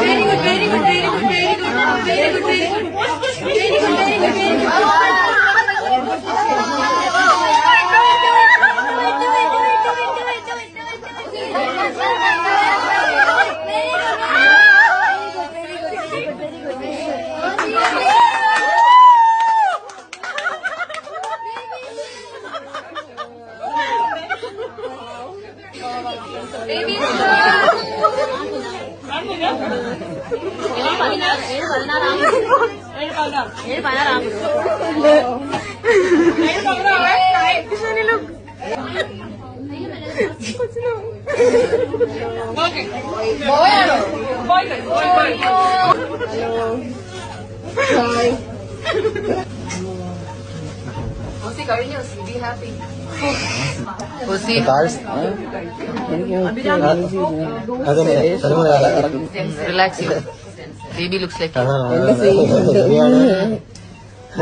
Very good very good പോയാണോ പോയി പോയി പോയി റിലാക്സ് ബേബി ലുക്സ് ലൈക്ക്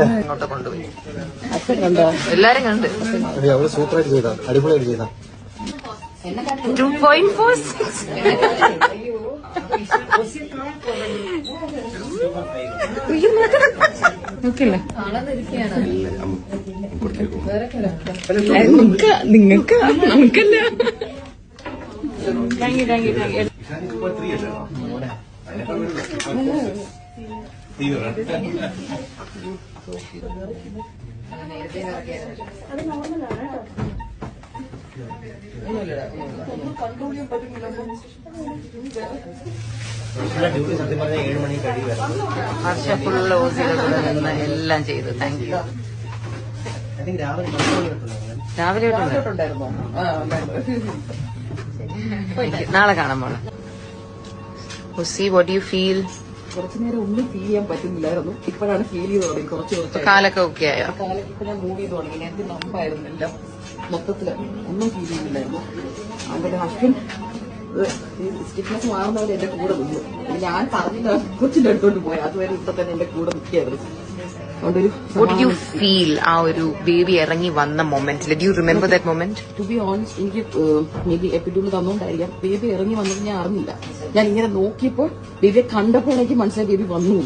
അങ്ങോട്ട് കൊണ്ടുപോയി. എല്ലാരും കണ്ട്. അവൾ സൂപ്പറായിട്ട് ചെയ്താ. അടിപൊളിയായിട്ട് ചെയ്താ. ടു പോയിന്റ് ഫോർ സിക്സ് നിങ്ങൾക്ക് നിങ്ങൾക്ക് നമുക്കല്ല thank you thank you thank you duty സത്യം പറഞ്ഞാൽ ഏഴ് മണി ഹർഷ ഫുള്ള് ഓസിയുടെ നിന്ന് എല്ലാം ചെയ്തു. താങ്ക് യു രാവിലെ നാളെ കാണാൻ പോണം ഹുസി വാട്ട് യു ഫീൽ കുറച്ചു നേരം ഒന്നും ഫീൽ ചെയ്യാൻ പറ്റുന്നില്ലായിരുന്നു. ഇപ്പോഴാണ് ഫീൽ ചെയ്ത് തുടങ്ങി. കുറച്ച് കുറച്ച് കാലൊക്കെ ഓക്കെ ആയോ? കാലൊക്കെ ഇപ്പൊ ഞാൻ മൂവ് ചെയ്ത് തുടങ്ങി. നേരത്തെ നമ്പായിരുന്നില്ല മൊത്തത്തിൽ ഒന്നും ഫീൽ ചെയ്യുന്നില്ലായിരുന്നു അവന്റെ ഹസ്ബൻഡ് സ്റ്റിഫ്നെസ് മാറുന്നവർ എന്റെ കൂടെ നിന്നു. ഞാൻ പറഞ്ഞില്ല കൊച്ചിന്റെ അടുത്തോട്ട് പോയി. അതുവരെ ഇപ്പൊ തന്നെ എന്റെ കൂടെ നിൽക്കായിരുന്നു യു ഫീൽ ആ ഒരു ബേബി ഇറങ്ങി വന്ന മൊമെന്റിൽ do remember that moment to be honest എനിക്ക് മേ ബി എപ്പിഡ്യൂൾ തന്നുകൊണ്ടായിരിക്കാം ബേബി ഇറങ്ങി വന്നത് ഞാൻ അറിഞ്ഞില്ല. ഞാൻ ഇങ്ങനെ നോക്കിയപ്പോൾ ബേബിയെ കണ്ടപ്പോൾ എനിക്ക് മനസ്സിലായി ബേബി വന്നു.